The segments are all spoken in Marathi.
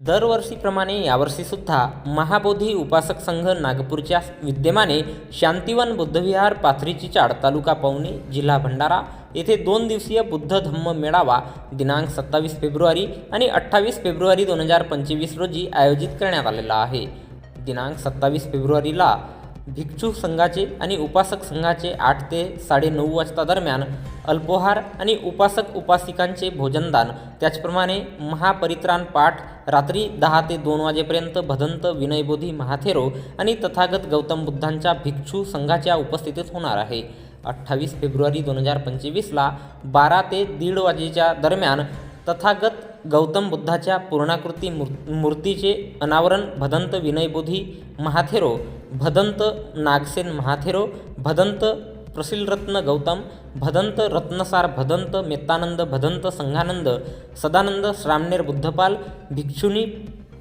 दरवर्षीप्रमाणे यावर्षीसुद्धा महाबोधी उपासक संघ नागपूरच्या विद्यमाने शांतिवन बुद्धविहार पाथरीची चाड तालुका पवनी जिल्हा भंडारा येथे दोन दिवसीय बुद्ध धम्म मेळावा दिनांक सत्तावीस फेब्रुवारी आणि अठ्ठावीस फेब्रुवारी दोन हजार पंचवीस रोजी आयोजित करण्यात आलेला आहे. दिनांक सत्तावीस फेब्रुवारीला भिक्षू संघाचे आणि उपासक संघाचे आठ ते साडेनऊ वाजता दरम्यान अल्पोहार आणि उपासक उपासिकांचे भोजनदान. त्याचप्रमाणे महापरित्राण पाठ रात्री दहा ते दोन वाजेपर्यंत भदंत विनयबोधी महाथेरो आणि तथागत गौतम बुद्धांच्या भिक्षू संघाच्या उपस्थितीत होणार आहे. अठ्ठावीस फेब्रुवारी दोन हजार पंचवीसला बारा ते दीड वाजेच्या दरम्यान तथागत गौतम बुद्धाच्या पूर्णाकृती मूर् मूर्तीचे अनावरण भदंत विनयबोधी महाथेरो भदंत नागसेन महाथेरो भदंत प्रसिलरत्न गौतम भदंत रत्नसार भदंत मेत्तानंद भदंत संघानंद सदानंद श्रामनेर बुद्धपाल भिक्षुनी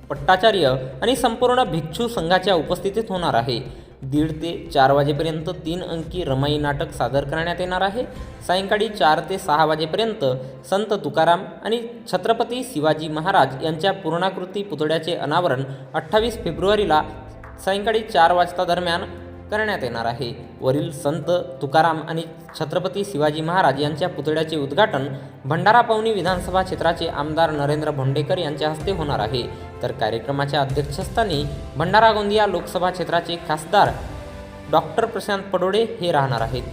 पट्टाचार्य आणि संपूर्ण भिक्षू संघाच्या उपस्थितीत होणार आहे. दीड ते चार वाजेपर्यंत तीन अंकी रमाई नाटक सादर करण्यात येणार आहे. सायंकाळी चार ते सहा वाजेपर्यंत संत तुकाराम आणि छत्रपती शिवाजी महाराज यांच्या पूर्णाकृती पुतळ्याचे अनावरण अठ्ठावीस फेब्रुवारीला सायंकाळी चार वाजता दरम्यान करण्यात येणार आहे. वरील संत तुकाराम आणि छत्रपती शिवाजी महाराज यांच्या पुतळ्याचे उद्घाटन भंडारा पवनी विधानसभा क्षेत्राचे आमदार नरेंद्र भोंडेकर यांच्या हस्ते होणार आहे. तर कार्यक्रमाच्या अध्यक्षस्थानी भंडारा गोंदिया लोकसभा क्षेत्राचे खासदार डॉक्टर प्रशांत पडोळे हे राहणार आहेत.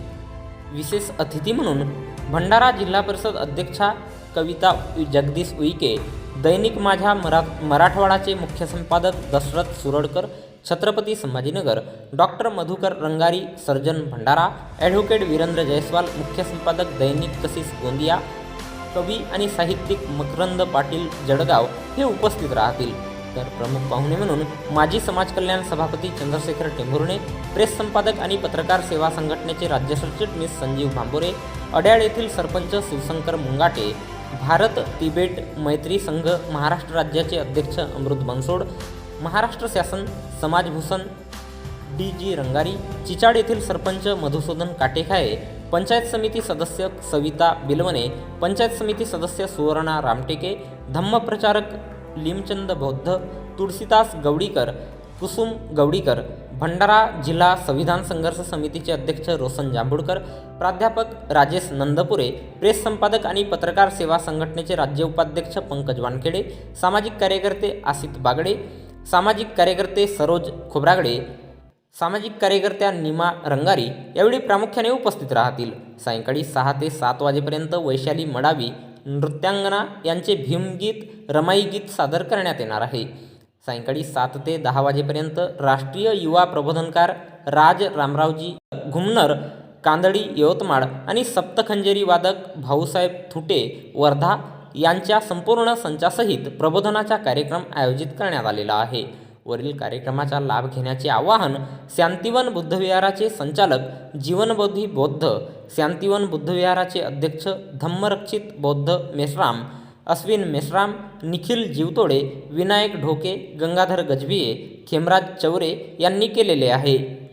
विशेष अतिथी म्हणून भंडारा जिल्हा परिषद अध्यक्षा कविता जगदीश उईके दैनिक माझ्या मरा मराठवाडाचे मुख्य संपादक Dashrath Suradkar Chhatrapati Sambhajinagar doctor Madhukar Rangari surgeon Bhandara advocate Virendra Jaiswal मुख्य संपादक दैनिक कशिश गोंदिया कवी आणि साहित्यिक मकरंद पाटील जळगाव हे उपस्थित राहतील. तर प्रमुख पाहुणे म्हणून माजी समाज कल्याण सभापती चंद्रशेखर टेंभुर्णे प्रेस संपादक आणि पत्रकार सेवा संघटनेचे राज्य सरचिटणीस संजीव भांबोरे अड्याळ येथील सरपंच शिवशंकर मुंगाटे भारत तिबेट मैत्री संघ महाराष्ट्र राज्याचे अध्यक्ष अमृत बनसोड महाराष्ट्र शासन समाजभूषण डी जी रंगारी चिचाड येथील सरपंच मधुसूदन काटेखाये पंचायत समिती सदस्य सविता बिलवणे पंचायत समिती सदस्य सुवर्णा रामटेके धम्मप्रचारक लिमचंद बौद्ध तुळसीदास गवडीकर कुसुम गवडीकर भंडारा जिल्हा संविधान संघर्ष समितीचे अध्यक्ष रोशन जांभूळकर प्राध्यापक राजेश नंदपुरे प्रेस संपादक आणि पत्रकार सेवा संघटनेचे राज्य उपाध्यक्ष पंकज वानखेडे सामाजिक कार्यकर्ते आसित बागडे सामाजिक कार्यकर्ते सरोज खोब्रागडे सामाजिक कार्यकर्त्या निमा रंगारी यावेळी प्रामुख्याने उपस्थित राहतील. सायंकाळी सहा ते सात वाजेपर्यंत वैशाली मडावी नृत्यांगना यांचे भीमगीत रमाई गीत सादर करण्यात येणार आहे. सायंकाळी सात ते दहा वाजेपर्यंत राष्ट्रीय युवा प्रबोधनकार राज रामरावजी घुमनर कांदळी यवतमाळ आणि सप्तखंजेरी वादक भाऊसाहेब थुटे वर्धा यांच्या संपूर्ण संचासहित प्रबोधनाचा कार्यक्रम आयोजित करण्यात आलेला आहे. वरील कार्यक्रमाचा लाभ घेण्याचे आवाहन शांतिवन बुद्धविहाराचे संचालक जीवनबोधी बौद्ध शांतिवन बुद्धविहाराचे अध्यक्ष धम्मरक्षित बौद्ध मेश्राम अश्विन मेश्राम निखिल जीवतोडे विनायक ढोके गंगाधर गजबिये खेमराज चौरे यांनी केलेले आहे.